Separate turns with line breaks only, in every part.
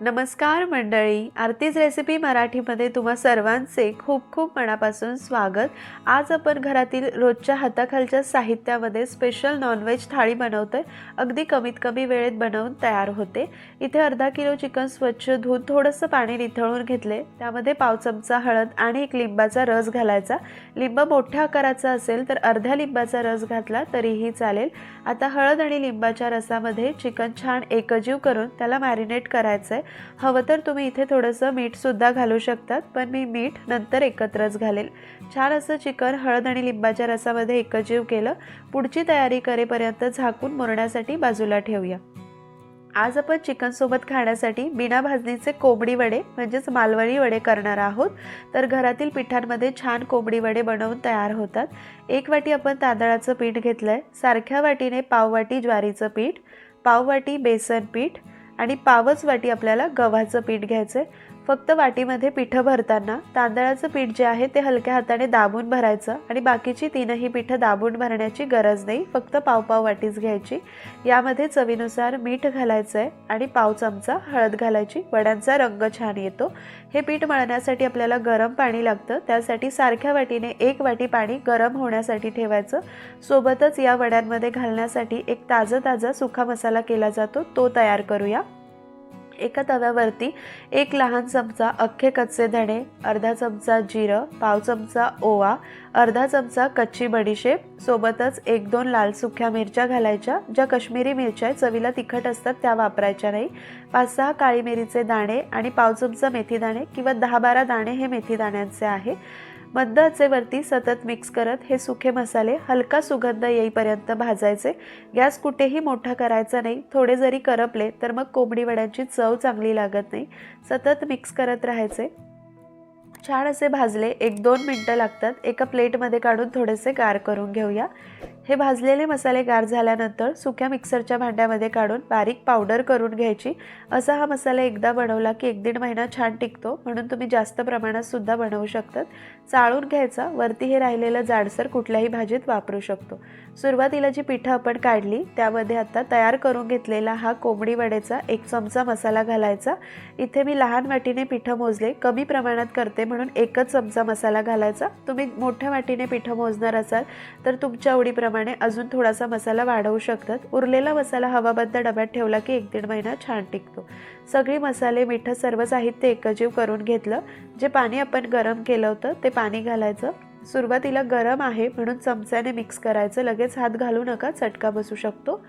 नमस्कार मंडळी आरतीज रेसिपी मराठीमध्ये तुम्हा सर्वांचे खूप खूप मनापासून स्वागत. आज आपण घरातील रोजच्या हाताखालच्या साहित्यामध्ये स्पेशल नॉनव्हेज थाळी बनवतोय. अगदी कमीत कमी वेळेत बनवून तयार होते. इथे अर्धा किलो चिकन स्वच्छ धुवून थोडंसं पाणी निथळून घेतले. त्यामध्ये पाव चमचा हळद आणि एक लिंबाचा रस घालायचा. लिंब मोठ्या आकाराचा असेल तर अर्ध्या लिंबाचा रस घातला तरीही चालेल. आता हळद आणि लिंबाच्या रसामध्ये चिकन छान एकजीव करून त्याला मॅरिनेट करायचं आहे हवं तर तुम्ही इथे थोडंसं मीठसुद्धा घालू शकतात पण मी मीठ नंतर एकत्रच घालेल. छान असं चिकन हळद आणि लिंबाच्या रसामध्ये एकजीव केलं पुढची तयारी करेपर्यंत झाकून मुरण्यासाठी बाजूला ठेवूया. आज आपण चिकनसोबत खाण्यासाठी बिना भाजणीचे कोंबडी वडे म्हणजेच मालवणी वडे करणार आहोत. तर घरातील पिठांमध्ये छान कोंबडी वडे बनवून तयार होतात. एक वाटी आपण तांदळाचं पीठ घेतलं आहे सारख्या वाटीने पाववाटी ज्वारीचं पीठ पाववाटी बेसन पीठ आणि पावच वाटी आपल्याला गव्हाचं पीठ घ्यायचं आहे फक्त वाटीमध्ये पिठं भरताना तांदळाचं पीठ जे आहे ते हलक्या हाताने दाबून भरायचं आणि बाकीची तीनही पिठं दाबून भरण्याची गरज नाही. फक्त पाव पाव वाटीच घ्यायची. यामध्ये चवीनुसार मीठ घालायचं आहे आणि पाव चमचा हळद घालायची. वड्यांचा रंग छान येतो. हे पीठ मळण्यासाठी आपल्याला गरम पाणी लागतं. त्यासाठी सारख्या वाटीने एक वाटी पाणी गरम होण्यासाठी ठेवायचं. सोबतच या वड्यांमध्ये घालण्यासाठी एक ताजा ताजा सुखा मसाला केला जातो. तो तयार करूया. एका तव्यावरती एक लहान चमचा अख्खे कच्चे धणे अर्धा चमचा जिरं पाव चमचा ओवा अर्धा चमचा कच्ची बडीशेप सोबतच एक दोन लाल सुक्या मिरच्या घालायच्या ज्या कश्मीरी मिरच्या चवीला तिखट असतात त्या वापरायच्या नाही. पाच सहा काळी मिरीचे दाणे आणि पाव चमचा मेथी दाणे किंवा दहा बारा दाणे हे मेथी दाण्यांचे आहे. मंद आचेवरती सतत मिक्स करत हे सुखे मसाले हलका सुगंध येईपर्यंत भाजायचे. गॅस कुठेही मोठा करायचा नाही. थोडे जरी करपले तर मग कोंबडी वड्यांची चव चांगली लागत नाही. सतत मिक्स करत राहायचे. छान असे भाजले. एक दोन मिनटं लागतात. एका प्लेटमध्ये काढून थोडेसे गार करून घेऊया. हे भाजलेले मसाले गार झाल्यानंतर सुक्या मिक्सरच्या भांड्यामध्ये काढून बारीक पावडर करून घ्यायची. असा हा मसाला एकदा बनवला की एक दीड महिना छान टिकतो. म्हणून तुम्ही जास्त प्रमाणात सुद्धा बनवू शकतात. चाळून घ्यायचा. वरती हे राहिलेलं जाडसर कुठल्याही भाजीत वापरू शकतो. सुरुवातीला जी पिठं आपण काढली त्यामध्ये आता तयार करून घेतलेला हा कोंबडी वड्याचा एक चमचा मसाला घालायचा. इथे मी लहान वाटीने पिठं मोजले. कमी प्रमाणात करते म्हणून एकच चमचा मसाला घालायचा. तुम्ही मोठ्या वाटीने पिठं मोजणार असाल तर तुमच्या आवडीप्रमाणे अजून थोडासा मसाला वाढवू शकतात. उरलेला मसाला हवाबंद डब्यात ठेवला की एक दीड महिना छान टिकतो. सगळी मसाले मिठं सर्व साहित्य एकजीव करून घेतलं. जे पाणी आपण गरम केलं होतं ते पाणी घालायचं. सुरुवातीला गरम आहे म्हणून चमच्याने मिक्स करायचं. लगेच हात घालू नका चटका बसू शकतो.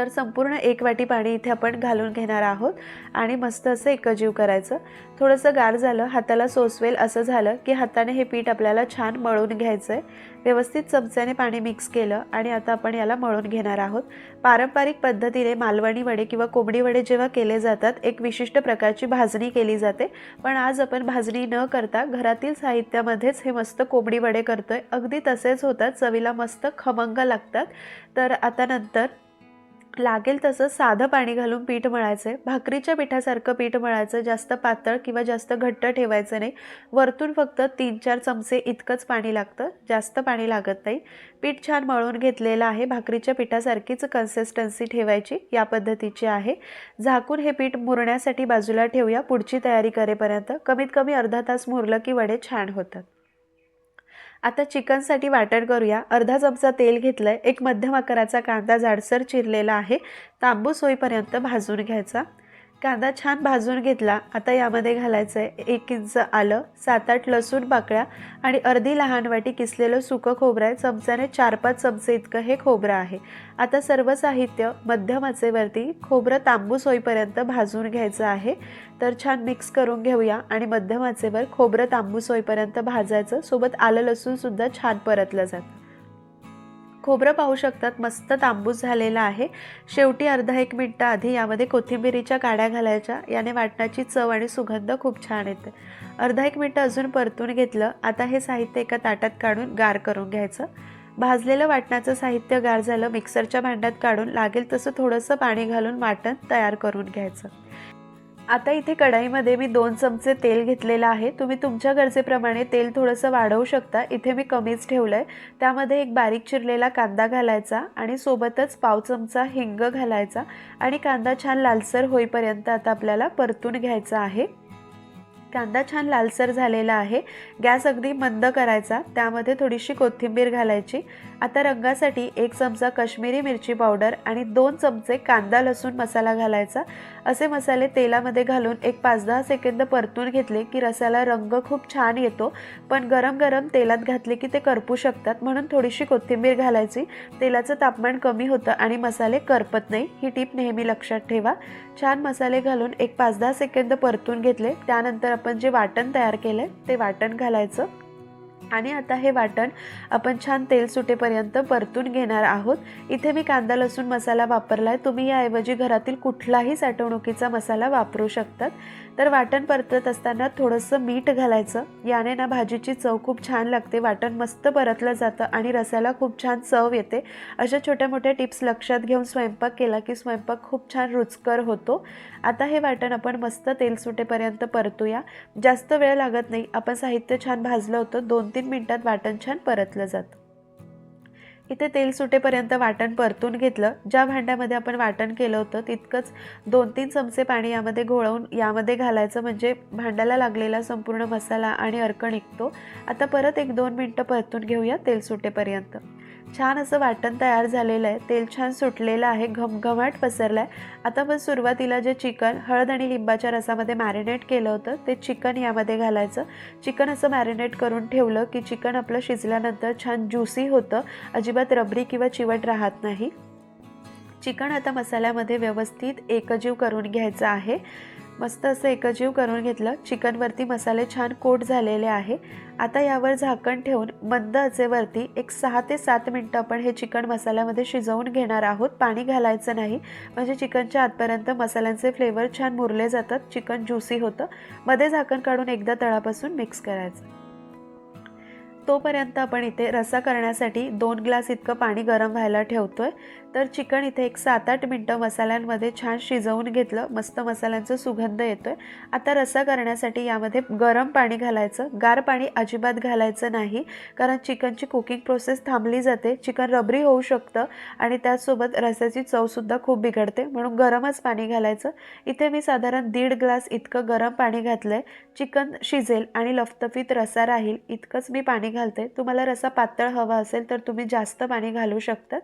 तर संपूर्ण एक वाटी पाणी इथे आपण घालून घेणार आहोत. आणि मस्त असं एकजीव करायचं. थोडंसं गार झालं हाताला सोसवेल असं झालं की हाताने हे पीठ आपल्याला छान मळून घ्यायचं आहे व्यवस्थित चमच्याने पाणी मिक्स केलं आणि आता आपण याला मळून घेणार आहोत. पारंपरिक पद्धतीने मालवणी वडे किंवा कोंबडी वडे जेव्हा केले जातात एक विशिष्ट प्रकारची भाजणी केली जाते. पण आज आपण भाजणी न करता घरातील साहित्यामध्येच हे मस्त कोंबडी वडे करतोय. अगदी तसेच होतात चवीला मस्त खमंग लागतात. तर आता नंतर लागेल तसं साधं पाणी घालून पीठ मळायचं आहे भाकरीच्या पिठासारखं पीठ मळायचं जास्त पातळ किंवा जास्त घट्ट ठेवायचं नाही. वरतून फक्त तीन चार चमचे इतकंच पाणी लागतं. जास्त पाणी लागत नाही. पीठ छान मळून घेतलेलं आहे. भाकरीच्या पिठासारखीच कन्सिस्टन्सी ठेवायची या पद्धतीची आहे. झाकून हे पीठ मुरण्यासाठी बाजूला ठेवूया. पुढची तयारी करेपर्यंत कमीत कमी अर्धा तास मुरलं की वडे छान होतात. आता चिकनसाठी वाटण करूया. अर्धा चमचा तेल घेतलं आहे एक मध्यम आकाराचा कांदा जाडसर चिरलेला आहे. तांबूस होईपर्यंत भाजून घ्यायचा. कांदा छान भाजून घेतला. आता यामध्ये घालायचं आहे एक इंच आलं सात आठ लसूण पाकळ्या आणि अर्धी लहान वाटी किसलेलं सुकं खोबरं आहे. चमच्याने चार पाच चमचे इतकं हे खोबरं आहे. आता सर्व साहित्य मध्यम आचेवरती खोबरं तांबूस होईपर्यंत भाजून घ्यायचं आहे. तर छान मिक्स करून घेऊया आणि मध्यम आचेवर खोबरं तांबूस होईपर्यंत भाजायचं. सोबत आलं लसूणसुद्धा छान परतलं जातं. खोबरं पाहू शकतात. मस्त तांबूस झालेला आहे. शेवटी अर्धा एक मिनटं आधी यामध्ये कोथिंबिरीच्या काड्या घालायच्या. याने वाटणाची चव आणि सुगंध खूप छान येते. अर्धा एक मिनटं अजून परतून घेतलं. आता हे साहित्य एका ताटात काढून गार करून घ्यायचं. भाजलेलं वाटणाचं साहित्य गार झालं. मिक्सरच्या भांड्यात काढून लागेल तसं थोडंसं पाणी घालून वाटण तयार करून घ्यायचं. आता इथे कढाईमध्ये मी दोन चमचे तेल घेतलेलं आहे. तुम्ही तुमच्या गरजेप्रमाणे तेल थोडंसं वाढवू शकता. इथे मी कमीच ठेवलं आहे त्यामध्ये एक बारीक चिरलेला कांदा घालायचा आणि सोबतच पाव चमचा हिंग घालायचा आणि कांदा छान लालसर होईपर्यंत आता आपल्याला परतून घ्यायचा आहे. कांदा छान लालसर झालेला आहे. गॅस अगदी मंद करायचा. त्यामध्ये थोडीशी कोथिंबीर घालायची आता रंगासाठी एक चमचा कश्मीरी मिरची पावडर आणि दोन चमचे कांदा लसूण मसाला घालायचा. असे मसाले तेलामध्ये घालून एक पाच दहा सेकंद परतून घेतले की रसाला रंग खूप छान येतो. पण गरम गरम तेलात घातले की ते करपू शकतात. म्हणून थोडीशी कोथिंबीर घालायची. तेलाचं तापमान कमी होतं आणि मसाले करपत नाही. ही टीप नेहमी लक्षात ठेवा. छान मसाले घालून एक पाच दहा सेकंद परतून घेतले. त्यानंतर आपण जे वाटण तयार केलं ते वाटण घालायचं. आणि आता हे वाटण आपण छान तेल सुटेपर्यंत परतून घेणार आहोत. इथे मी कांदा लसूण मसाला वापरला आहे तुम्ही याऐवजी घरातील कुठलाही साठवणुकीचा मसाला वापरू शकतात. तर वाटण परतत असताना थोडंसं मीठ घालायचं. याने ना भाजीची चव खूप छान लागते. वाटण मस्त परतलं जातं आणि रसाला खूप छान चव येते. अशा छोट्या मोठ्या टिप्स लक्षात घेऊन स्वयंपाक केला की स्वयंपाक खूप छान रुचकर होतो. आता हे वाटण आपण मस्त तेल सुटेपर्यंत परतूया. जास्त वेळ लागत नाही. आपण साहित्य छान भाजलं होतं. दोन तीन मिनटात वाटण छान परतलं जातं. इथे तेल सुटेपर्यंत वाटण परतून घेतलं. ज्या भांड्यामध्ये आपण वाटण केलं होतं तितकंच दोन तीन चमचे पाणी यामध्ये घोळवून यामध्ये घालायचं म्हणजे भांड्याला लागलेला संपूर्ण मसाला आणि अर्क निघतो. आता परत एक दोन मिनटं परतून घेऊया तेल सुटेपर्यंत. छान असं वाटण तयार झालेलं आहे. तेल छान सुटलेलं आहे. घमघमाट पसरलं आहे आता पण सुरुवातीला जे चिकन हळद आणि लिंबाच्या रसामध्ये मॅरिनेट केलं होतं ते चिकन यामध्ये घालायचं. चिकन असं मॅरिनेट करून ठेवलं की चिकन आपलं शिजल्यानंतर छान ज्युसी होतं. अजिबात रबरी किंवा चिवट राहत नाही. चिकन आता मसाल्यामध्ये व्यवस्थित एकजीव करून घ्यायचं आहे. मस्त असं एकजीव करून घेतलं. चिकनवरती मसाले छान कोट झालेले आहे. आता यावर झाकण ठेवून मंद आचेवरती एक सहा ते सात मिनटं आपण हे चिकन मसाल्यामध्ये शिजवून घेणार आहोत. पाणी घालायचं नाही. म्हणजे चिकनच्या आतपर्यंत मसाल्यांचे फ्लेवर छान मुरले जातात. चिकन ज्युसी होतं. मध्ये झाकण काढून एकदा तळापासून मिक्स करायचं. तोपर्यंत आपण इथे रसा करण्यासाठी दोन ग्लास इतकं पाणी गरम व्हायला ठेवतोय. तर चिकन इथे एक सात आठ मिनटं मसाल्यांमध्ये छान शिजवून घेतलं. मस्त मसाल्यांचं सुगंध येतोय. आता रसा करण्यासाठी यामध्ये गरम पाणी घालायचं. गार पाणी अजिबात घालायचं नाही कारण चिकनची कुकिंग प्रोसेस थांबली जाते. चिकन रबरी होऊ शकतं आणि त्याचसोबत रस्याची चवसुद्धा खूप बिघडते. म्हणून गरमच पाणी घालायचं. इथे मी साधारण दीड ग्लास इतकं गरम पाणी घातलं आहे चिकन शिजेल आणि लफतफीत रसा राहील. इतकंच मी पाणी घालते. तुम्हाला रसा पातळ हवा असेल तर तुम्ही जास्त पाणी घालू शकतात.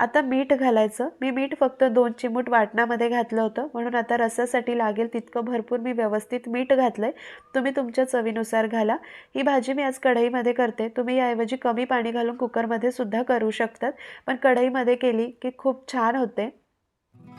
आता मीठ घालायचं. मी मीठ फक्त दोन चिमूट वाटणामध्ये घातलं होतं. म्हणून आता रसासाठी लागेल तितकं भरपूर मी व्यवस्थित मीठ घातलं आहे तुम्ही तुमच्या चवीनुसार घाला. ही भाजी मी आज कढईमध्ये करते. तुम्ही याऐवजी कमी पाणी घालून कुकरमध्ये सुद्धा करू शकतात. पण कढईमध्ये केली की खूप छान होते.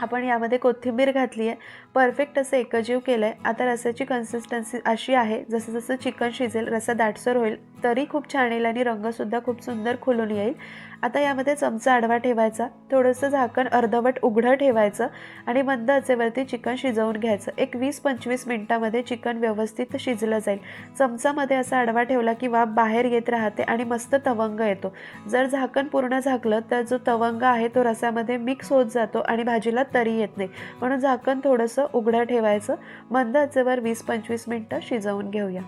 आपण यामध्ये कोथिंबीर घातली आहे. परफेक्ट असं एकजीव केलं आहे आता रसाची कन्सिस्टन्सी अशी आहे. जसं जसं चिकन शिजेल रसा दाटसर होईल तरी खूप छान येईल आणि रंगसुद्धा खूप सुंदर खुलून येईल. आता यामध्ये चमचा आडवा ठेवायचा थोडंसं झाकण अर्धवट उघडं ठेवायचं आणि मंद आचेवरती चिकन शिजवून घ्यायचं. एक वीस पंचवीस मिनटामध्ये चिकन व्यवस्थित शिजलं जाईल. चमचामध्ये असा आडवा ठेवला की वाफ बाहेर येत राहते आणि मस्त तवंग येतो. जर झाकण पूर्ण झाकलं तर जो तवंग आहे तो रसामध्ये मिक्स होत जातो आणि भाजीला तरी येत नाही. म्हणून झाकण थोडंसं उघडं ठेवायचं. मंद आचेवर वीस पंचवीस मिनटं शिजवून घेऊया.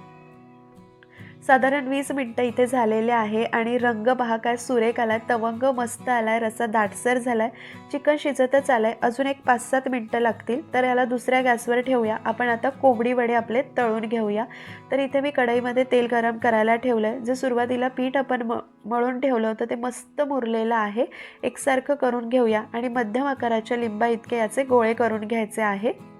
साधारण वीस मिनटं इथे झालेले आहे आणि रंग पहा काय सुरेख आलाय तवंग मस्त आलाय रसा दाटसर झाला आहे चिकन शिजतच आलाय. अजून एक पाच सात मिनटं लागतील तर याला दुसऱ्या गॅसवर ठेवूया. आपण आता कोंबडी वडे आपले तळून घेऊया. तर इथे मी कढईमध्ये तेल गरम करायला ठेवलं आहे जे सुरुवातीला पीठ आपण म मळून ठेवलं होतं ते मस्त मुरलेलं आहे. एकसारखं करून घेऊया. आणि मध्यम आकाराच्या लिंबा इतके याचे गोळे करून घ्यायचे आहे.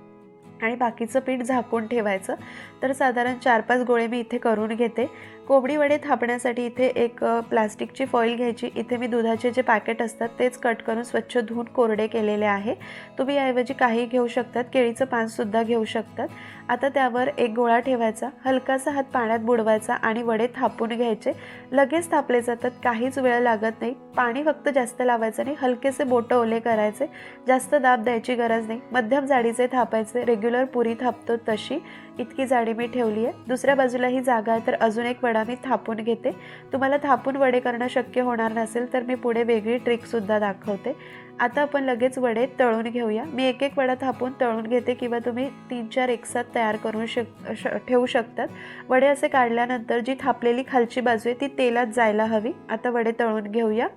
आणि बाकीचं पीठ झाकून ठेवायचं. तर साधारण चार पाच गोळे मी इथे करून घेते. कोबडी वडे थापण्यासाठी इथे एक प्लास्टिकची फॉईल घ्यायची. इथे मी दुधाचे जे पॅकेट असतात तेच कट करून स्वच्छ धुवून कोरडे केलेले आहे. तुम्ही याऐवजी काही घेऊ शकतात. केळीचं पानसुद्धा घेऊ शकतात. आता त्यावर एक गोळा ठेवायचा. हलकासा हात पाण्यात बुडवायचा आणि वडे थापून घ्यायचे. लगेच थापले जातात. काहीच वेळ लागत नाही. पाणी फक्त जास्त लावायचं नाही हलकेसे बोटं ओले करायचे. जास्त दाब द्यायची गरज नाही. मध्यम जाडीचे थापायचे. रेग्युलर पुरी थापतो तशी. इतकी जाडी मी ठेवली आहे दुसऱ्या बाजूला ही जागा आहे तर अजून एक वडा मी थापून घेते. तुम्हाला थापून वडे करणं शक्य होणार नसेल तर मी पुढे वेगळी ट्रिकसुद्धा दाखवते. आता आपण लगेच वडे तळून घेऊया. मी एक एक वडा थापून तळून घेते किंवा तुम्ही तीन चार एकसाथ तयार करून शक श ठेवू शकतात. वडे असे काढल्यानंतर जी थापलेली खालची बाजू आहे ती तेलात जायला हवी. आता वडे तळून घेऊया.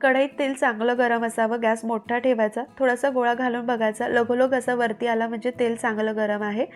कढईत तेल चांगलं गरम असावं गॅस मोठा ठेवायचा थोडासा गोळा घालून बघायचा. लगोलग असा वरती आला म्हणजे तेल चांगलं गरम आहे.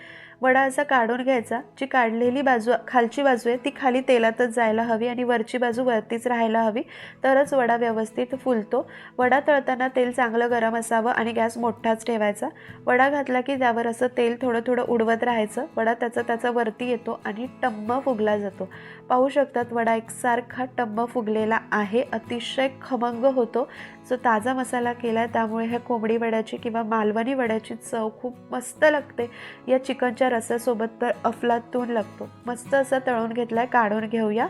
वडा असा काढून घ्यायचा. जी काढलेली बाजू खालची बाजू आहे ती खाली तेलातच जायला हवी आणि वरची बाजू वरतीच राहायला हवी. तरच वडा व्यवस्थित फुलतो. वडा तळताना तेल चांगलं गरम असावं आणि गॅस मोठाच ठेवायचा. वडा घातला की त्यावर असं तेल थोडं थोडं उडवत राहायचं. वडा त्याचा त्याचा वरती येतो आणि टम्म फुगला जातो. पाहू शकतात वडा एकसारखा टम्म फुगलेला आहे. अतिशय खमंग होतो. जो ताजा मसाला केला आहे त्यामुळे ह्या कोंबडी वड्याची किंवा मालवणी वड्याची चव खूप मस्त लागते. या चिकनच्या रसासोबत तर अफलातून लागतो. मस्त असं तळून घेतला आहे काढून घेऊया.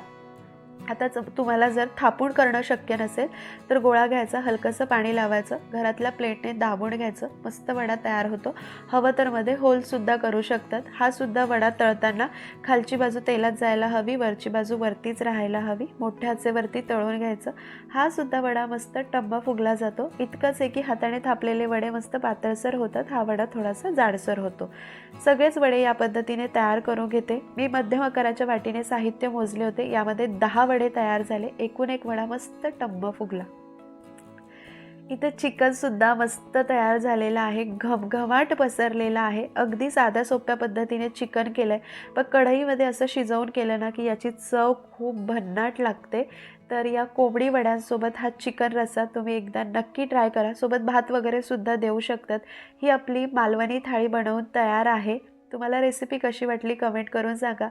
आता च तुम्हाला जर थापून करणं शक्य नसेल तर गोळा घ्यायचा हलकंसं पाणी लावायचं घरातल्या प्लेटने दाबून घ्यायचं मस्त वडा तयार होतो. हवं तर मध्ये होलसुद्धा करू शकतात. हा सुद्धा वडा तळताना खालची बाजू तेलात जायला हवी वरची बाजू वरतीच राहायला हवी. मोठ्या आचेवरती तळून घ्यायचं. हा सुद्धा वडा मस्त टब्बा फुगला जातो. इतकंच आहे की हाताने थापलेले वडे मस्त पातळसर होतात. हा वडा थोडासा जाडसर होतो. सगळेच वडे या पद्धतीने तयार करून घेते. मी मध्यम आकाराच्या वाटीने साहित्य मोजले होते. यामध्ये दहा वडे तयार झाले. एकूण एक वडा मस्त टब्ब फुगला. इथे चिकनसुद्धा मस्त तयार झालेलं आहे. घमघमाट पसरलेला आहे. अगदी साध्या सोप्या पद्धतीने चिकन केलं आहे पण कढईमध्ये असं शिजवून केलं ना की याची चव खूप भन्नाट लागते. तर या कोंबडी वड्यांसोबत हा चिकन रस्सा तुम्ही एकदा नक्की ट्राय करा. सोबत भात वगैरे सुद्धा देऊ शकतात. ही आपली मालवणी थाळी बनवून तयार आहे. तुम्हाला रेसिपी कशी वाटली कमेंट करून सांगा.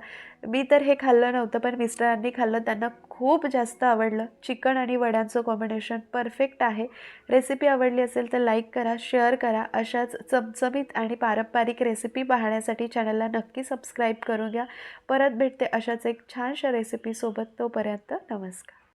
मी तर हे खाल्लं नव्हतं पण मिस्टरांनी खाल्लं. त्यांना खूप जास्त आवडलं. चिकन आणि वड्यांचं कॉम्बिनेशन परफेक्ट आहे. रेसिपी आवडली असेल तर लाईक करा शेअर करा. अशाच चमचमीत आणि पारंपरिक रेसिपी पाहण्यासाठी चॅनलला नक्की सबस्क्राईब करून घ्या. परत भेटते अशाच एक छानशा रेसिपीसोबत तोपर्यंत नमस्कार.